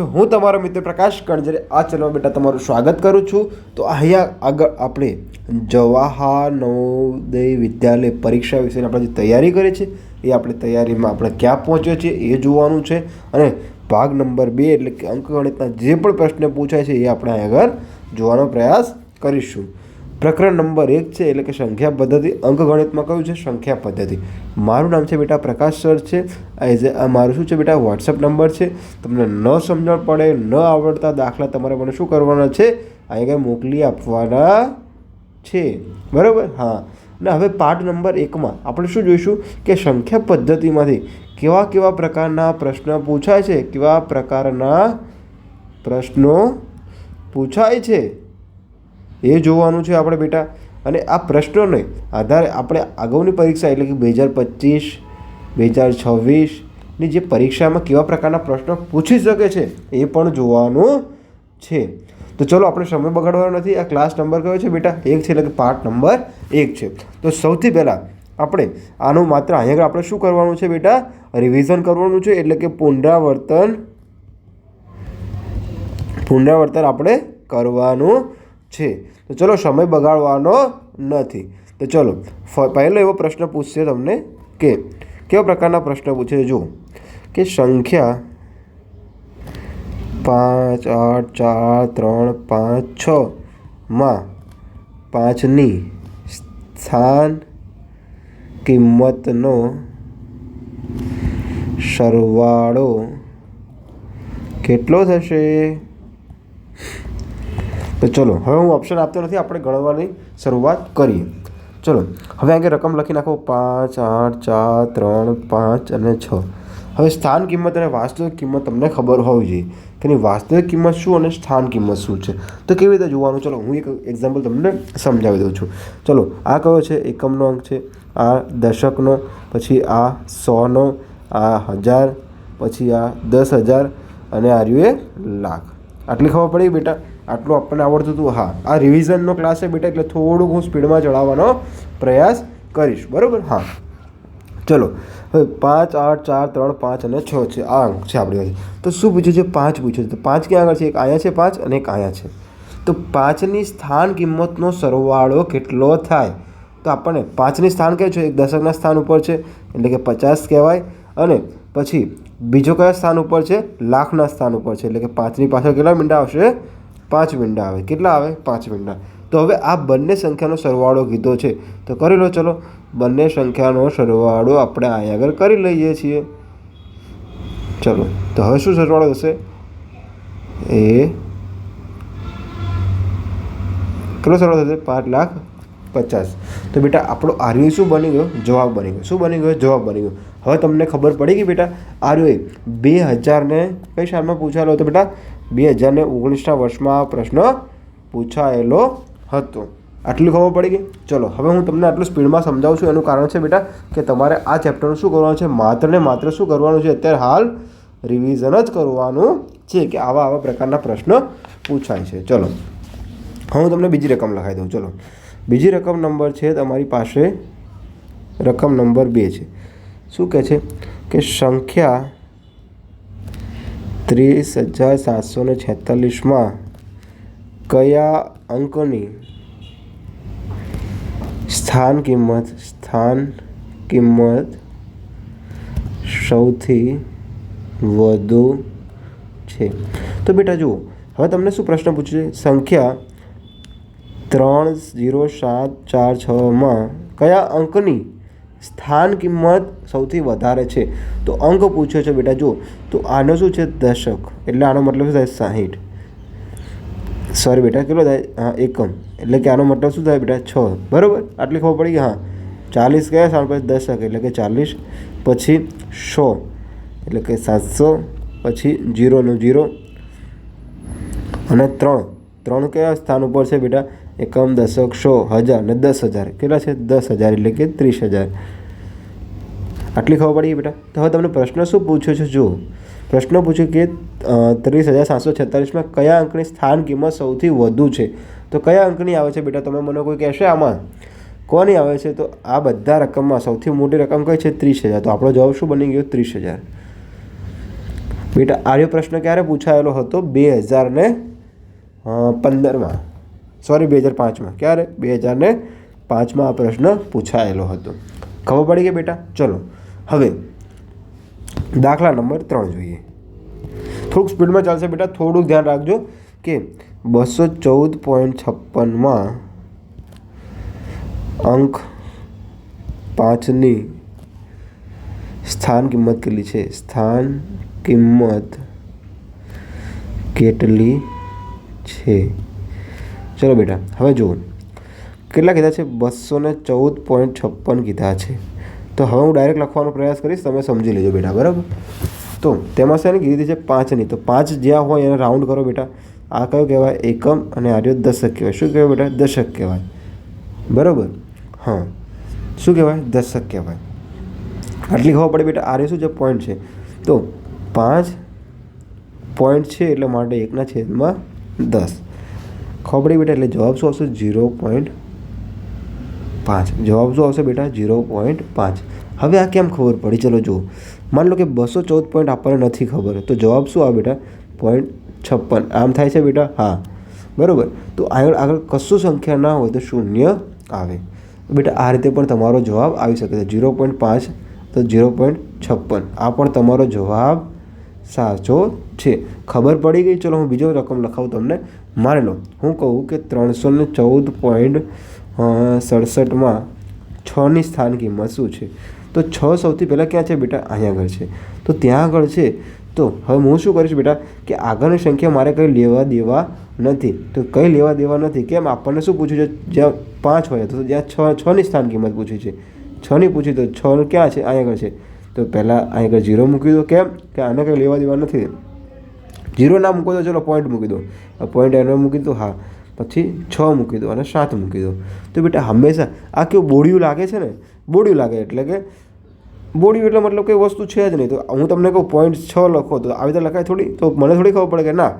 હું તમારો મિત્ર પ્રકાશ કણજરે. આ ચેનલમાં બેટા તમારું સ્વાગત કરું છું. તો અહીંયા આગળ આપણે જવાહર નવોદય વિદ્યાલય પરીક્ષા વિશેની આપણે જે તૈયારી કરી છે, એ આપણે તૈયારીમાં આપણે ક્યાં પહોંચ્યા છીએ એ જોવાનું છે. અને ભાગ નંબર બે એટલે કે અંકગણિતના જે પણ પ્રશ્ન પૂછાય છે એ આપણે આગળ જોવાનો પ્રયાસ કરીશું. પ્રકરણ નંબર એક છે, એટલે કે સંખ્યા પદ્ધતિ. અંકગણિતમાં કયું છે? સંખ્યા પદ્ધતિ. મારું નામ છે બેટા પ્રકાશ સર છે. એઝ આ મારું શું છે બેટા? વોટ્સઅપ નંબર છે. તમને ન સમજણ પડે, ન આવડતા દાખલા તમારે મને શું કરવાના છે? અહીં કંઈ મોકલી આપવાના છે. બરાબર? હા. ને હવે પાઠ નંબર એકમાં આપણે શું જોઈશું? કે સંખ્યા પદ્ધતિમાંથી કેવા કેવા પ્રકારના પ્રશ્ન પૂછાય છે? કેવા પ્રકારના પ્રશ્નો પૂછાય છે? એ જોવાનું છે આપણે બેટા. અને આ પ્રશ્નોને આધારે આપણે અગાઉની પરીક્ષા એટલે કે બે હજાર પચીસ બે હજાર છવ્વીસની જે પરીક્ષામાં કેવા પ્રકારના પ્રશ્નો પૂછી શકે છે એ પણ જોવાનું છે. તો ચલો આપણે સમય બગાડવાનો નથી. આ ક્લાસ નંબર કયો છે બેટા? એક છે એટલે કે પાર્ટ નંબર એક છે. તો સૌથી પહેલાં આપણે આનું માત્ર અહીંયા આગળ આપણે શું કરવાનું છે બેટા? રિવિઝન કરવાનું છે એટલે કે પુનરાવર્તન પુનરાવર્તન આપણે કરવાનું છે. તો ચલો, સમય બગાડવાનો નથી. તો ચલો પહેલો એવો પ્રશ્ન પૂછશે તમને કે, કેવા પ્રકારના પ્રશ્ન પૂછે? જુઓ, કે સંખ્યા પાંચ, આઠ, ચાર, ત્રણ, પાંચ, છ માં પાંચની સ્થાન કિંમતનો સરવાળો કેટલો થશે? તો ચલો, હવે હું ઓપ્શન આપતો નથી, આપણે ગણવાની શરૂઆત કરીએ. ચલો, હવે આગળ રકમ લખી નાખો. પાંચ, આઠ, ચાર, ત્રણ, પાંચ અને છ. હવે સ્થાન કિંમત અને વાસ્તવિક કિંમત તમને ખબર હોવી જોઈએ. કે વાસ્તવિક કિંમત શું અને સ્થાન કિંમત શું છે? તો કેવી રીતે જોવાનું? ચલો, હું એક એક્ઝામ્પલ તમને સમજાવી દઉં છું. ચલો, આ કયો છે? એકમનો અંક છે. આ દશકનો, પછી આ સોનો, આ હજાર, પછી આ દસ હજાર અને આ રહ્યું એ લાખ. આટલી ખબર પડી બેટા? આટલું આપણને આવડતું હતું. હા, આ રિવિઝનનો ક્લાસ છે બેટા, એટલે થોડુંક હું સ્પીડમાં ચડાવવાનો પ્રયાસ કરીશ. બરાબર? હા. ચલો. હવે પાંચ, આઠ, ચાર, ત્રણ, પાંચ અને છ છે. આ અંક છે આપણી પાસે. તો શું પૂછ્યું છે? પાંચ પૂછ્યું છે. તો પાંચ ક્યાં આગળ છે? એક અહીંયા છે પાંચ અને એક અહીંયા છે. તો પાંચની સ્થાન કિંમતનો સરવાળો કેટલો થાય? તો આપણને પાંચની સ્થાન કહે છે. એક દશકના સ્થાન ઉપર છે, એટલે કે પચાસ કહેવાય. અને પછી બીજો કયા સ્થાન ઉપર છે? લાખના સ્થાન ઉપર છે, એટલે કે પાંચની પાછળ કેટલા મીંડા આવશે? પાંચ મીંડા આવે. કેટલા આવે? પાંચ મીંડા તો હવે આ બંને સંખ્યાનો સરવાળો કીધો છે. તો કરી લો, ચલો. બંને સંખ્યાનો સરવાળો આપણે અહીં આગળ કરી લઈએ છીએ. ચલો. તો હવે શું સરવાળો થશે એ કેટલો સરવાળો થશે? પાંચ લાખ પચાસ. તો બેટા, આપણો આર્યુ શું બની ગયો? જવાબ બની ગયો. શું બની ગયો? જવાબ બની ગયો. હવે તમને ખબર પડી ગઈ બેટા આર્યો એ બે હજારને કઈ સાલમાં પૂછાયેલો હતો બેટા? બે હજારને ઓગણીસના વર્ષમાં આ પ્રશ્ન પૂછાયેલો હતો. આટલી ખબર પડી ગઈ? ચલો, હવે હું તમને આટલું સ્પીડમાં સમજાવું છું. એનું કારણ છે બેટા કે તમારે આ ચેપ્ટરનું શું કરવાનું છે? માત્ર ને માત્ર શું કરવાનું છે? અત્યારે હાલ રિવિઝન જ કરવાનું છે કે આવા આવા પ્રકારના પ્રશ્ન પૂછાય છે. ચલો હું તમને બીજી રકમ લખાવી દઉં. ચલો, બીજી રકમ નંબર છે તમારી પાસે, રકમ નંબર બે છે. શું કહે છે? કે સંખ્યા ત્રીસ હજાર સાતસો ને છેતાલીસમાં કયા અંકની સ્થાન કિંમત સ્થાન કિંમત સૌથી વધુ છે? તો બેટા જુઓ, હવે તમને શું પ્રશ્ન પૂછ્યું છે? સંખ્યા ત્રણ ઝીરો સાત ચાર છમાં કયા અંકની સ્થાન કિંમત સૌથી વધારે છે. તો અંક પૂછ્યો છે બેટા, જુઓ. તો આનો શું છે? દશક. એટલે આનો મતલબ શું થાય? સાહીઠ. સોરી બેટા, કેટલો થાય? હા, એકમ. એટલે કે આનો મતલબ શું થાય બેટા? છ. બરાબર? આટલી ખબર પડી કે હા. ચાલીસ કયા સાલ પછી દશક. એટલે કે ચાલીસ, પછી સો. એટલે કે સાતસો, પછી જીરોનું જીરો. અને ત્રણ. ત્રણ કયા સ્થાન ઉપર છે બેટા? એકમ, દશક, સો, હજાર ને દસ હજાર. કેટલા છે? દસ હજાર. એટલે કે ત્રીસ હજાર. આટલી ખબર પડી બેટા? તો હવે તમને પ્રશ્ન શું પૂછ્યો છે? જુઓ. પ્રશ્ન પૂછ્યો કે ત્રીસ હજાર સાતસો છેતાલીસમાં કયા અંકની સ્થાન કિંમત સૌથી વધુ છે? તો કયા અંકની આવે છે બેટા? તમે મને કોઈ કહેશે આમાં? કોની આવે છે? તો આ બધા રકમમાં સૌથી મોટી રકમ કઈ છે? ત્રીસ હજાર. તો આપણો જવાબ શું બની ગયો? ત્રીસ હજાર. બેટા, આર્યો પ્રશ્ન ક્યારે પૂછાયેલો હતો? બે હજાર ને પંદરમાં. સોરી, બે હજાર પાંચમાં. ક્યારે? બે હજાર ને પાંચમાં આ પ્રશ્ન પૂછાયેલો હતો. ખબર પડી ગઈ બેટા? ચલો. હવે, દાખલા નંબર ત્રણ જોઈએ. થોડુંક સ્પીડમાં ચાલશે બેટા થોડુંક ધ્યાન રાખજો કે બસો ચૌદ પોઈન્ટ છપ્પનમાં અંક પાંચની સ્થાન કિંમત કેટલી છે? સ્થાન કિંમત કેટલી છે? ચલો બેટા, હવે જુઓ. કેટલા કીધા છે? બસો ને ચૌદ પોઈન્ટ છપ્પન કીધા છે. તો હવે હું ડાયરેક્ટ લખવાનો પ્રયાસ કરીશ, તમે સમજી લેજો બેટા, બરાબર? તો તેમાં શેની કીધી છે પાંચની, તો પાંચ જ્યાં હોય એને રાઉન્ડ કરો બેટા. આ કયો કહેવાય? એકમ અને આ રહ્યો દશક કહેવાય. શું કહેવાય બેટા? દશક કહેવાય. બરાબર? હા. શું કહેવાય? દશક કહેવાય. આટલી ખબર પડે બેટા આર્ય શું છે? પોઈન્ટ છે. તો પાંચ પોઈન્ટ છે એટલે માટે એકના છેદમાં દસ. ખબર પડી બેટા, એટલે જવાબ શું આવશે? ઝીરો પોઈન્ટ પાંચ. જવાબ શું આવશે બેટા? ઝીરો પોઈન્ટ પાંચ. હવે આ કેમ ખબર પડી? ચલો જુઓ. માની લો કે બસો ચૌદ પોઈન્ટ આપણને નથી ખબર. તો જવાબ શું આવે બેટા? પોઈન્ટ છપ્પન. આમ થાય છે બેટા? હા. બરાબર. તો આગળ આગળ કશું સંખ્યા ના હોય તો શૂન્ય આવે. બેટા, આ રીતે પણ તમારો જવાબ આવી શકે છે. ઝીરો પોઈન્ટ પાંચ તો ઝીરો પોઈન્ટ છપ્પન. આ પણ તમારો જવાબ સાચો છે. ખબર પડી ગઈ? ચલો હું બીજો રકમ લખાવું તમને. માની લો, હું કહું કે ત્રણસો ને ચૌદ પોઈન્ટ સડસઠમાં છની સ્થાન કિંમત શું છે. તો છ સૌથી પહેલાં ક્યાં છે બેટા? અહીંયા આગળ છે. તો ત્યાં આગળ છે. તો હવે હું શું કરીશ બેટા? કે આગળની સંખ્યા મારે કંઈ લેવા દેવા નથી. તો કંઈ લેવા દેવા નથી. કેમ? આપણને શું પૂછ્યું છે? જ્યાં પાંચ હોય, તો જ્યાં છ, છની સ્થાન કિંમત પૂછી છે. છની પૂછી તો છ ક્યાં છે? અહીંયા આગળ છે. તો પહેલાં અહીં આગળ ઝીરો મૂકી દો. કેમ? કે આને કંઈ લેવા દેવા નથી. ઝીરો ના મૂકો તો ચલો પોઈન્ટ મૂકી દો. પોઈન્ટ એનો મૂકી દો. હા. પછી છ મૂકી દો અને સાત મૂકી દો. તો બેટા હંમેશા આ કેવું બોડિયું લાગે છે ને? બોડિયું લાગે એટલે કે બોડિયું એટલે મતલબ કંઈ વસ્તુ છે જ નહીં. તો હું તમને કહું પોઈન્ટ છ લખો તો આવી રીતે લખાય થોડી. તો મને થોડી ખબર પડે કે ના,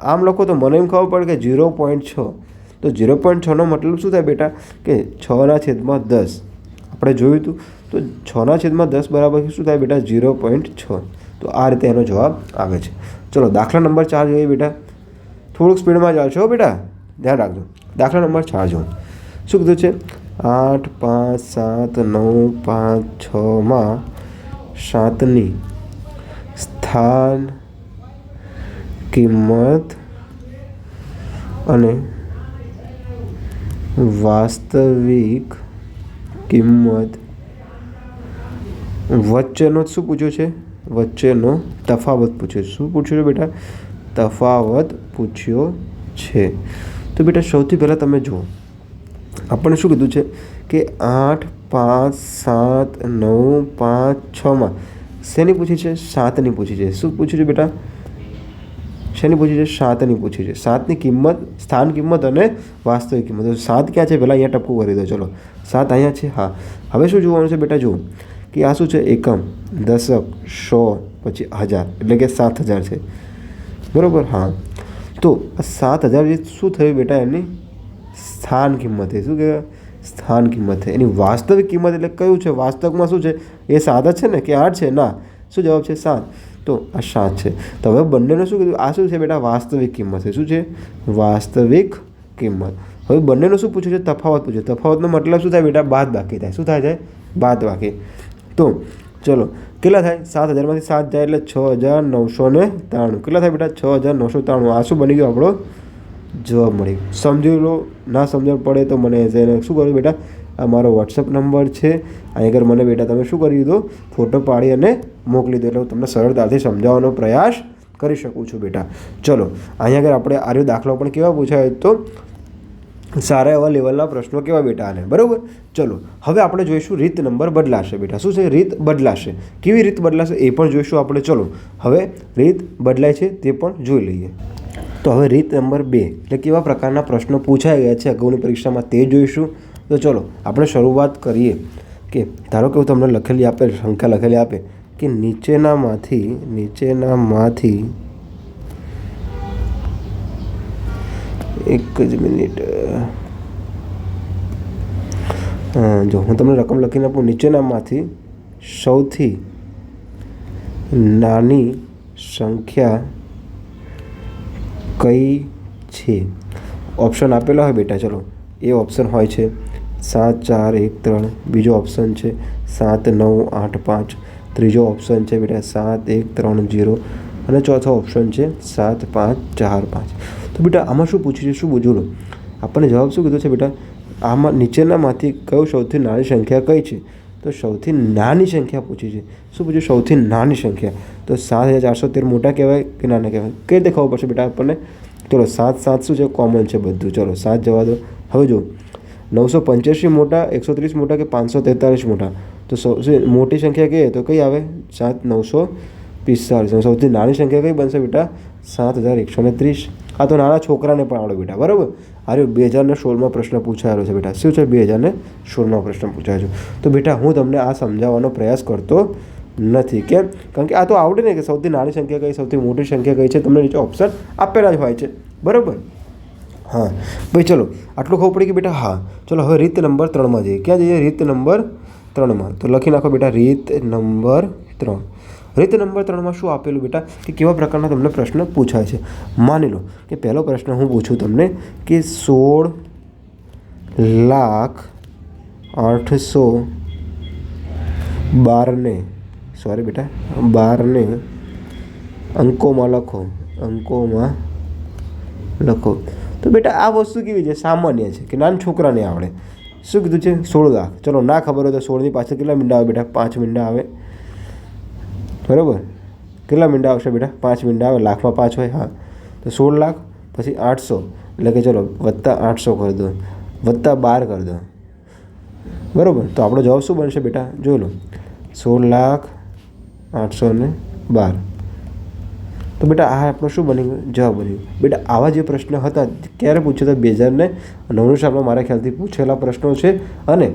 આમ લખો તો મને એમ ખબર પડે કે ઝીરો પોઈન્ટ છ. તો ઝીરો પોઈન્ટ છનો મતલબ શું થાય બેટા? કે છના છેદમાં દસ. આપણે જોયું હતું. તો છના છેદમાં દસ બરાબર શું થાય બેટા? ઝીરો પોઈન્ટ છ. તો આ રીતે એનો જવાબ આવે છે. ચલો, દાખલા નંબર ચાર જોઈએ બેટા. થોડુંક સ્પીડમાં જાઓ છો બેટા? ધ્યાન રાખજો. દાખલા નંબર ચાર જુઓ. શું કીધું છે? આઠ, પાંચ, સાત, નવ, પાંચ છમાં સાતની સ્થાન, કિંમત અને વાસ્તવિક કિંમત વચ્ચેનો શું પૂછ્યો છે? વચ્ચેનો તફાવત પૂછ્યો છે. શું પૂછ્યું છે બેટા? તફાવત પૂછ્યો છે. તો બેટા, સૌથી પહેલાં તમે જુઓ. આપણને શું કીધું છે કે આઠ, પાંચ, સાત, નવ, પાંચ છમાં શેની પૂછી છે? સાતની પૂછી છે. શું પૂછ્યું છે બેટા? શેની પૂછી છે? સાતની પૂછી છે. સાતની કિંમત, સ્થાન કિંમત અને વાસ્તવિક કિંમત. સાત ક્યાં છે? પહેલાં અહીંયા ટપકું કરી દો. ચલો. સાત અહીંયા છે? હા. હવે શું જોવાનું છે બેટા? જુઓ. કે આ શું છે? એકમ, દશક, સો, પછી હજાર. એટલે કે સાત હજાર છે. બરાબર? હા. તો આ સાત હજાર જે શું થયું બેટા એની? સ્થાન કિંમત શું કહેવાય? સ્થાન કિંમત એની વાસ્તવિક કિંમત એટલે કયું છે? વાસ્તવમાં શું છે? એ સાત જ છે ને? કે આઠ છે? ના. શું જવાબ છે? સાત. તો આ સાત છે. તો હવે બંનેનું શું કીધું? આ શું છે બેટા? વાસ્તવિક કિંમત છે. શું છે? વાસ્તવિક કિંમત. હવે બંનેનું શું પૂછ્યું છે? તફાવત પૂછ્યું. તફાવતનો મતલબ શું થાય બેટા? બાદ બાકી થાય. શું થાય? છે બાદ બાકી તો ચલો કેટલા થાય? સાત હજારમાંથી સાત જાય એટલે છ હજાર નવસો ને ત્રાણું. કેટલા થાય બેટા? છ હજાર નવસો ત્રાણું. આ શું બની ગયો આપણો? જવાબ મળી સમજી લો, ના સમજણ પડે તો મને એને શું કર્યું બેટા? આ મારો વોટ્સઅપ નંબર છે. અહીં આગળ મને બેટા તમે શું કરી દીધો? ફોટો પાડી અને મોકલી દો એટલે હું તમને સરળતાથી સમજાવવાનો પ્રયાસ કરી શકું છું બેટા. ચલો, અહીંયા આગળ આપણે આર્યો દાખલો પણ કેવા પૂછાય તો સારા એવા લેવલના પ્રશ્નો કેવા બેટા આને બરાબર? ચલો, હવે આપણે જોઈશું રીત નંબર બદલાશે બેટા. શું છે? રીત બદલાશે. કેવી રીત બદલાશે એ પણ જોઈશું આપણે. ચલો, હવે રીત બદલાય છે તે પણ જોઈ લઈએ. તો હવે રીત નંબર બે, એટલે કેવા પ્રકારના પ્રશ્નો પૂછાઈ ગયા છે અગાઉની પરીક્ષામાં તે જોઈશું. તો ચલો, આપણે શરૂઆત કરીએ કે, ધારો કે હું તમને લખેલી આપે, સંખ્યા લખેલી આપે, કે નીચેનામાંથી નીચેનામાંથી એક જ મિનિટ. જો, હું તમને રકમ લખીને આપું. નીચેનામાંથી સૌથી નાની સંખ્યા કઈ છે? ઓપ્શન આપેલા હોય બેટા, ચલો. એ ઓપ્શન હોય છે સાત, ચાર, એક, ત્રણ. બીજો ઓપ્શન છે સાત, નવ, આઠ, પાંચ. ત્રીજો ઓપ્શન છે બેટા સાત, એક, ત્રણ, જીરો. અને ચોથો ઓપ્શન છે સાત, પાંચ, ચાર, પાંચ. તો બેટા, આમાં શું પૂછ્યું છે? શું લો આપણને જવાબ શું કીધું છે બેટા? આમાં નીચેનામાંથી કયું સૌથી નાની સંખ્યા કઈ છે? તો સૌથી નાની સંખ્યા પૂછી છે. શું પૂછ્યું? સૌથી નાની સંખ્યા. તો સાત હજાર ચારસો તેર મોટા કહેવાય કે નાના કહેવાય? કઈ રીતે ખબર પડશે બેટા આપણને? ચલો, સાત સાત શું છે? કોમન છે બધું. ચલો, સાત જવા દો. હવે જો નવસો પંચ્યાસી મોટા, એકસો ત્રીસ મોટા કે પાંચસો તેતાલીસ મોટા? તો સૌથી મોટી સંખ્યા કહીએ તો કઈ આવે? સાત, નવસો પિસ્તાળીસ સૌથી નાની સંખ્યા કઈ બનશે બેટા? સાત હજાર એકસો ને ત્રીસ. આ તો નાના છોકરાને પણ આવડે બેટા, બરાબર? અરે બે હજાર ને સોળમાં પ્રશ્ન પૂછાયેલો છે બેટા. શું છે બે હજારને સોળમાં પ્રશ્ન પૂછાયો છે? તો બેટા, હું તમને આ સમજાવવાનો પ્રયાસ કરતો નથી, કેમ? કારણ કે આ તો આવડે ને કે સૌથી નાની સંખ્યા કઈ, સૌથી મોટી સંખ્યા કઈ છે, તમને નીચે ઓપ્શન આપેલા જ હોય છે. બરાબર? હા. ભાઈ, ચલો, આટલું ખબર પડી કે બેટા, હા. ચલો, હવે રીત નંબર ત્રણમાં જઈએ. ક્યાં જઈએ? રીત નંબર ત્રણમાં. તો લખી નાખો બેટા, રીત નંબર ત્રણ. રીત નંબર ત્રણમાં શું આપેલું બેટા? કે કેવા પ્રકારના તમને પ્રશ્ન પૂછાય છે? માની લો કે પહેલો પ્રશ્ન હું પૂછું તમને કે સોળ લાખ આઠસો બારને સોરી બેટા, બારને અંકોમાં લખો અંકોમાં લખો. તો બેટા આ વસ્તુ કેવી છે? સામાન્ય છે કે નાના છોકરાને આવડે. શું કીધું છે? સોળ લાખ. ચલો, ના ખબર હોય તો સોળની પાછળ કેટલા મીંડા આવે બેટા? પાંચ મીંડા આવે. બરાબર? કેટલા મિનિટ આવશે બેટા? પાંચ મિનિટ આવે, લાખમાં પાંચ હોય, હા. તો સોળ લાખ, પછી આઠસો. એટલે કે ચલો, વત્તા આઠસો કરી દો વત્તા બાર કરી દો બરાબર? તો આપણો જવાબ શું બનશે બેટા? જોઈ લો. સોળ લાખ, આઠસો ને બાર. તો બેટા, આ આપણો શું બની ગયો જવાબ બની ગયો બેટા, આવા જે પ્રશ્ન હતા ક્યારે પૂછ્યા હતા બે હજારને નવનું સાલમાં મારા ખ્યાલથી પૂછેલા પ્રશ્નો છે. અને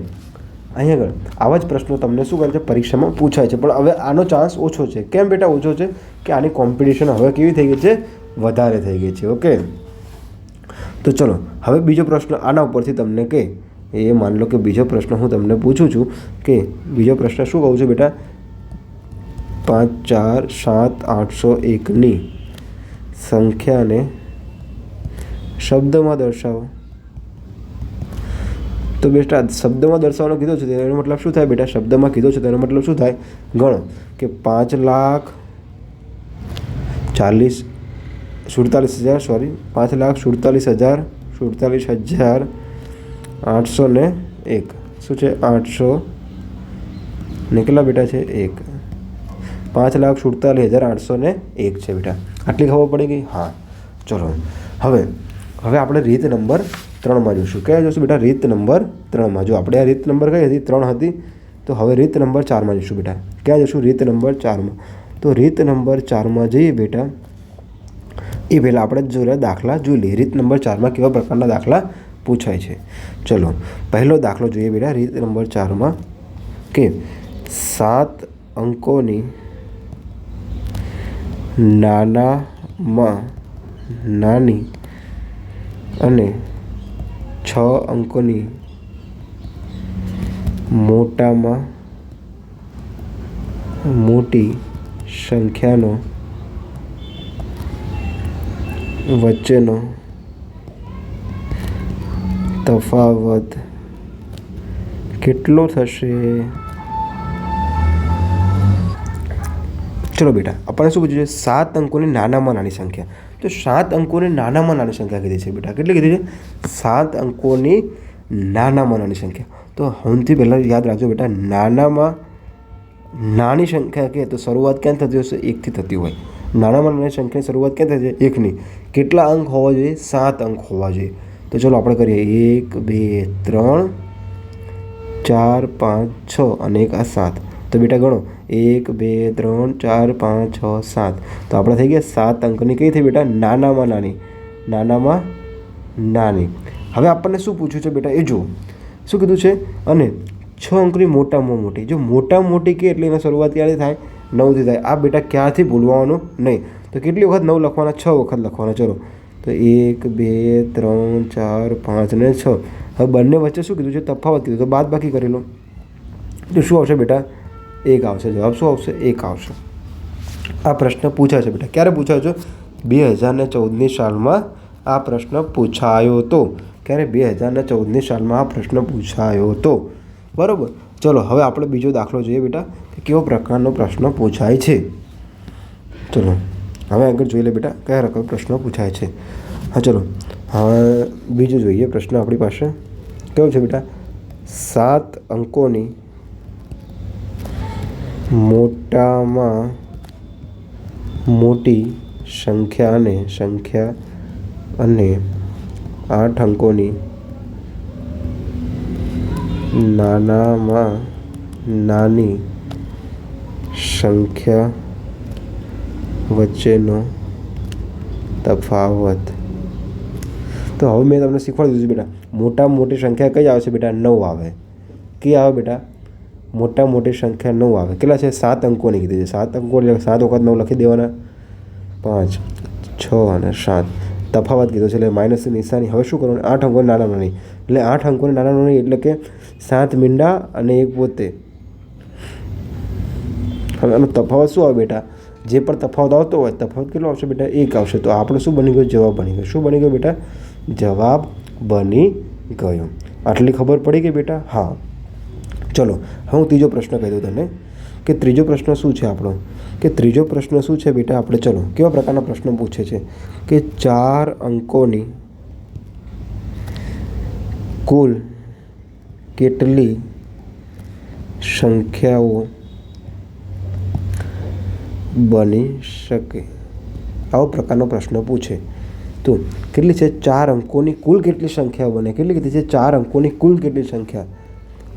અહીંયા આગળ. આવા જ પ્રશ્નો તમને શું કરે છે? પરીક્ષામાં પૂછાય છે. પણ હવે આનો ચાન્સ ઓછો છે. કેમ બેટા ઓછો છે? કે આની કોમ્પિટિશન હવે કેવી થઈ ગઈ છે? વધારે થઈ ગઈ છે. ઓકે તો ચલો, હવે બીજો પ્રશ્ન આના ઉપરથી તમને કે, એ માની લો કે બીજો પ્રશ્ન હું તમને પૂછું છું કે, બીજો પ્રશ્ન શું કહું છું બેટા? પાંચ, ચાર, સાત, આઠસો એકની સંખ્યાને શબ્દમાં દર્શાવો. તો બેટા શબ્દમાં દર્શાવવાનો કીધો છે તેનો મતલબ શું થાય બેટા? શબ્દમાં કીધો છે તેનો મતલબ શું થાય? ગણો કે પાંચ લાખ ચાલીસ સુડતાલીસ હજાર સોરી પાંચ લાખ સુડતાલીસ હજાર સુડતાલીસ હજાર આઠસો ને એક. શું છે? આઠસો ને કેટલા બેટા છે? એક. પાંચ લાખ સુડતાલીસ હજાર આઠસો ને એક છે બેટા. આટલી ખબર પડી ગઈ? હા. ચલો. હવે હવે આપણે રીત નંબર ત્રણમાં જોઈશું કયા જોઈશું બેટા, રીત નંબર ત્રણમાં જો આપણે આ રીત નંબર કઈ હતી ત્રણ હતી, તો હવે રીત નંબર ચારમાં જઈશું બેટા. ક્યાં જઈશું? રીત નંબર ચારમાં તો રીત નંબર ચારમાં જઈએ બેટા. એ પહેલાં આપણે જોડે દાખલા જોઈ લઈએ. રીત નંબર ચારમાં કેવા પ્રકારના દાખલા પૂછાય છે? ચલો, પહેલો દાખલો જોઈએ બેટા, રીત નંબર ચારમાં કે સાત અંકોની નાનામાં નાની અને છ અંકોની મોટામાં મોટી સંખ્યાનો વચ્ચેનો તફાવત કેટલો થશે? ચલો બેટા આપણે શું પૂછ્યું છે? સાત અંકોની નાનામાં નાની સંખ્યા. તો સાત અંકોની નાનામાં નાની સંખ્યા કીધી છે બેટા. કેટલી કીધી છે? સાત અંકોની નાનામાં નાની સંખ્યા. તો સૌથી પહેલાં યાદ રાખજો બેટા, નાનામાં નાની સંખ્યા કે તો શરૂઆત ક્યાં થતી હશે એકથી થતી હોય. નાનામાં નાની સંખ્યાની શરૂઆત ક્યાં થતી છે? એકની. કેટલા અંક હોવા જોઈએ? સાત અંક હોવા જોઈએ. તો ચલો આપણે કરીએ. એક, બે, ત્રણ, ચાર, પાંચ, છ અને એક આ સાત. તો બેટા ગણો. એક, બે, ત્રણ, ચાર, પાંચ, છ, સાત. તો આપણે થઈ ગયા સાત અંકની કઈ થઈ બેટા? નાનામાં નાની. નાનામાં નાની. હવે આપણને શું પૂછ્યું છે બેટા? એ જુઓ. શું કીધું છે? અને છ અંકની મોટામાં મોટી. જો મોટા મોટી કે એટલે એના શરૂઆત ક્યારે થાય? નવથી થાય. આ બેટા ક્યાંથી ભૂલવાનું નહીં. તો કેટલી વખત નવ લખવાના? છ વખત લખવાના. ચલો. તો એક, બે, ત્રણ, ચાર, પાંચ ને છ. હવે બંને વચ્ચે શું કીધું છે? તફાવત કીધું. તો બાદ બાકી કરી લો. તો શું આવશે બેટા? એક આવશે, જવાબ શું આવશે? એક આવશે. આ પ્રશ્ન પૂછાય છે બેટા. ક્યારે પૂછાયો છે? બે હજારને ચૌદની સાલમાં આ પ્રશ્ન પૂછાયો હતો. ક્યારે? બે હજારને ચૌદની સાલમાં આ પ્રશ્ન પૂછાયો હતો. બરાબર? ચલો, હવે આપણે બીજો દાખલો જોઈએ બેટા, કે કેવો પ્રકારનો પ્રશ્ન પૂછાય છે? ચલો, હવે આગળ જોઈ લે બેટા, કયા રકમ પ્રશ્નો પૂછાય છે? હા, ચલો. હવે બીજું જોઈએ પ્રશ્ન આપણી પાસે. કેવો છે બેટા? સાત અંકોની મોટામાં મોટી સંખ્યા અને સંખ્યા અને આઠ અંકોની નાનામાં નાની સંખ્યા વચ્ચેનો તફાવત. તો હવે મેં તમને શીખવાડી દીધું છે બેટા મોટામાં મોટી સંખ્યા કઈ આવે છે બેટા? નવ આવે. કઈ આવે બેટા? મોટા મોટી સંખ્યા નવ આવે. કેટલા છે? સાત અંકોની કીધી છે. સાત અંકો એટલે સાત વખત નવ લખી દેવાના. પાંચ, છ અને સાત. તફાવત કીધો છે. એટલે માઇનસની નિશાની. હવે શું કરવાનું? આઠ અંકો નાના નાની. એટલે આઠ અંકોને નાના નાની એટલે કે સાત મીંડા અને એક પોતે. હવે આનો તફાવત શું આવે બેટા? જે પણ તફાવત આવતો હોય, તફાવત કેટલો આવશે બેટા? એક આવશે. તો આપણો શું બની ગયો? જવાબ બની ગયો. શું બની ગયો બેટા? જવાબ બની ગયો. આટલી ખબર પડી ગઈ બેટા? હા. ચલો હું ત્રીજો પ્રશ્ન કહી દઉં તને કે ત્રીજો પ્રશ્ન શું છે આપણો? કે ત્રીજો પ્રશ્ન શું છે બેટા? આપણે ચલો, કેવા પ્રકારના પ્રશ્નો પૂછે છે? કે ચાર અંકોની કુલ કેટલી સંખ્યાઓ બની શકે? આવો પ્રકારનો પ્રશ્ન પૂછે. તો કેટલી છે? ચાર અંકોની કુલ કેટલી સંખ્યા બને? કેટલી કીધી છે? ચાર અંકોની કુલ કેટલી સંખ્યા?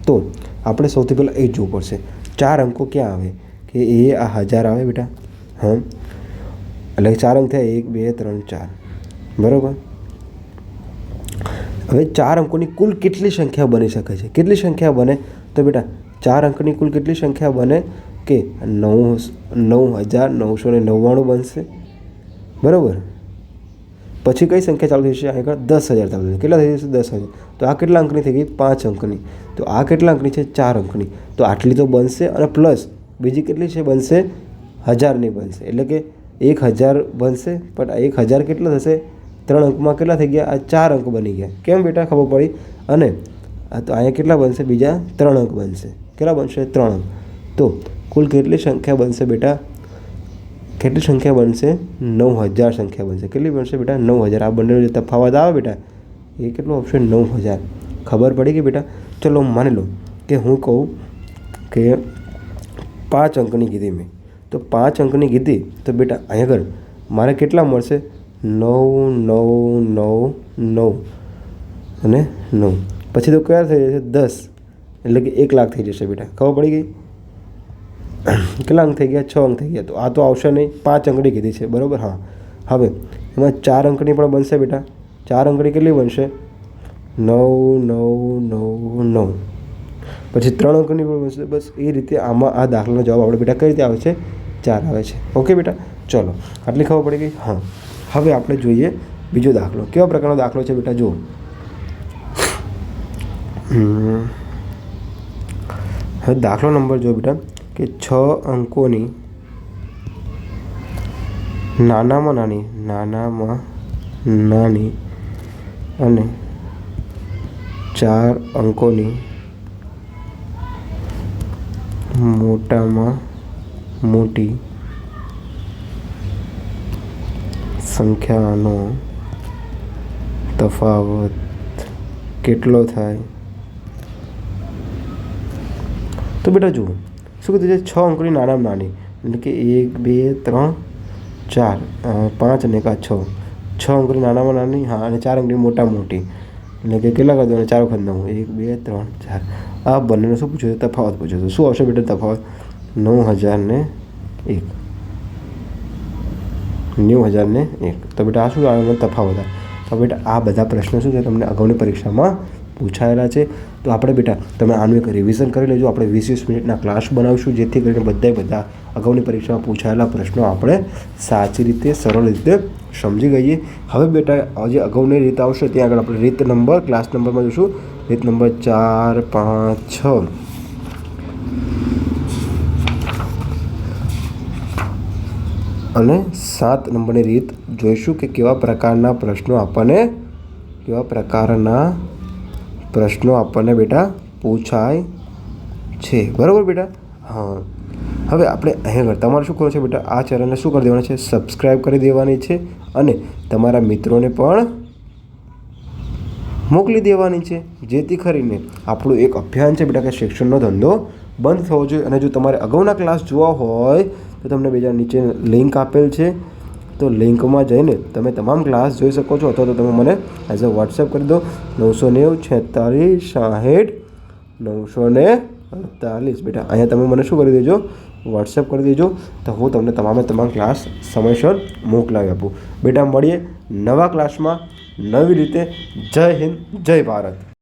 તો આપણે સૌથી પહેલાં એ જોવું પડશે. ચાર અંકો ક્યાં આવે? કે એ આ હજાર આવે બેટા? હા એટલે ચાર અંક થયા એક, બે, ત્રણ, ચાર. બરાબર? હવે ચાર અંકોની કુલ કેટલી સંખ્યા બની શકે છે? કેટલી સંખ્યા બને? તો બેટા, ચાર અંકની કુલ કેટલી સંખ્યા બને? કે નવ નવ હજાર નવસો ને નવ્વાણું બનશે. બરાબર? પછી કઈ સંખ્યા ચાલુ છે આગળ દસ હજાર ચાલુ થશે. કેટલા થઈ જશે? દસ હજાર. તો આ કેટલા અંકની થઈ ગઈ? પાંચ અંકની. તો આ કેટલા અંકની છે? ચાર અંકની. તો આટલી તો બનશે અને પ્લસ બીજી કેટલી છે? બનશે હજારની બનશે. એટલે કે એક હજાર બનશે, પણ આ એક હજાર કેટલા થશે? ત્રણ અંકમાં કેટલા થઈ ગયા? આ ચાર અંક બની ગયા. કેમ બેટા? ખબર પડી? અને આ તો અહીંયા કેટલા બનશે? બીજા ત્રણ અંક બનશે. કેટલા બનશે? ત્રણ અંક. તો કુલ કેટલી સંખ્યા બનશે બેટા? કેટલી સંખ્યા બનશે? નવ હજાર સંખ્યા બનશે. કેટલી બનશે બેટા? નવ હજાર. આ બંનેનો જે તફાવત આવે બેટા, એ કેટલો ઓપ્શન નવ હજાર. ખબર પડી ગઈ બેટા? ચલો માની લો કે હું કહું કે પાંચ અંકની કીધી મેં. તો પાંચ અંકની કીધી, તો બેટા અહીં આગળ મારે કેટલા મળશે? નવ નવ નવ નવ અને નવ. પછી તો કયા થઈ જશે? દસ. એટલે કે એક લાખ થઈ જશે બેટા. ખબર પડી ગઈ? કેટલા અંક થઈ ગયા? છ અંક થઈ ગયા. તો આ તો આવશે નહીં. પાંચ અંકડી કીધી છે. બરાબર? હા. હવે, એમાં ચાર અંકની પણ બનશે બેટા. ચાર અંકની કેટલી બનશે? નવ નવ નવ નવ. પછી ત્રણ અંકની પણ બનશે. બસ એ રીતે આમાં આ દાખલાનો જવાબ આપણે બેટા કઈ રીતે આવે છે? ચાર આવે છે. ઓકે બેટા? ચલો. આટલી ખબર પડી ગઈ? હા. હવે આપણે જોઈએ બીજો દાખલો. કેવા પ્રકારનો દાખલો છે બેટા? જુઓ. હવે દાખલો નંબર જો બેટા. કે છ અંકોની નાનામાં નાની નાનામાં નાની અને ચાર અંકોની મોટામાં મોટી સંખ્યાનો તફાવત કેટલો થાય? તો બેટા જુઓ શું કીધું છે? છ અંકોની નાનામાં નાની. એટલે કે એક, બે, ત્રણ, ચાર. પાંચ અને કાં છ. છ અંકોની નાનામાં નાની, હા, અને ચાર અંકની મોટા મોટી. એટલે કે કેટલા કરી દેવાના? ચાર વખત નવ. એક, બે, ત્રણ, ચાર. આ બંનેનો શું પૂછ્યું છે? તફાવત પૂછ્યો છે. શું આવશે બેટા તફાવત? નવ હજાર ને એક. નેવું હજાર ને એક. તો બેટા આ શું આનો તફાવત તો બેટા આ બધા પ્રશ્નો શું છે? તમને અગાઉની પરીક્ષામાં પૂછાયેલા છે. તો આપણે બેટા, તમે આનું એક રિવિઝન કરી લેજો. આપણે વીસ વીસ મિનિટના ક્લાસ બનાવીશું, જેથી કરીને બધાય બધા અગાઉની પરીક્ષામાં પૂછાયેલા પ્રશ્નો આપણે સાચી રીતે, સરળ રીતે સમજી ગઈએ. હવે બેટા જે અગાઉની રીત આવશે. ત્યાં આગળ આપણે રીત નંબર ક્લાસ નંબરમાં જોઈશું. રીત નંબર ચાર, પાંચ, છ. અને સાત નંબરની રીત જોઈશું કે કેવા પ્રકારના પ્રશ્નો આપણને, કેવા પ્રકારના પ્રશ્નો આપણને બેટા પૂછાય છે. બરાબર બેટા? હા. હવે આપણે અહીંયા આગળ તમારે શું કરવું છે બેટા? આ ચેનલને શું કરી દેવાનું છે? સબસ્ક્રાઈબ કરી દેવાની છે અને તમારા મિત્રોને પણ મોકલી દેવાની છે. જેથી કરીને આપણું એક અભિયાન છે બેટા કે શિક્ષણનો ધંધો બંધ થવો જોઈએ. અને જો તમારે અગાઉના ક્લાસ જોવા હોય તો તમને બીજા નીચે લિંક આપેલ છે. તો લિંકમાં જઈને તમે તમામ ક્લાસ જોઈ શકો છો. અથવા તો તમે મને એઝ અ વોટ્સએપ કરી દો. નવસો નેવું છેતાલીસ સાહીઠ નવસો ને અડતાલીસ. બેટા, અહીંયા તમે મને શું કરી દેજો? વોટ્સએપ કરી દેજો. તો હું તમને તમામે તમામ ક્લાસ સમયસર મોકલાવી આપું. બેટા, મળીએ નવા ક્લાસમાં નવી રીતે. જય હિન્દ, જય ભારત.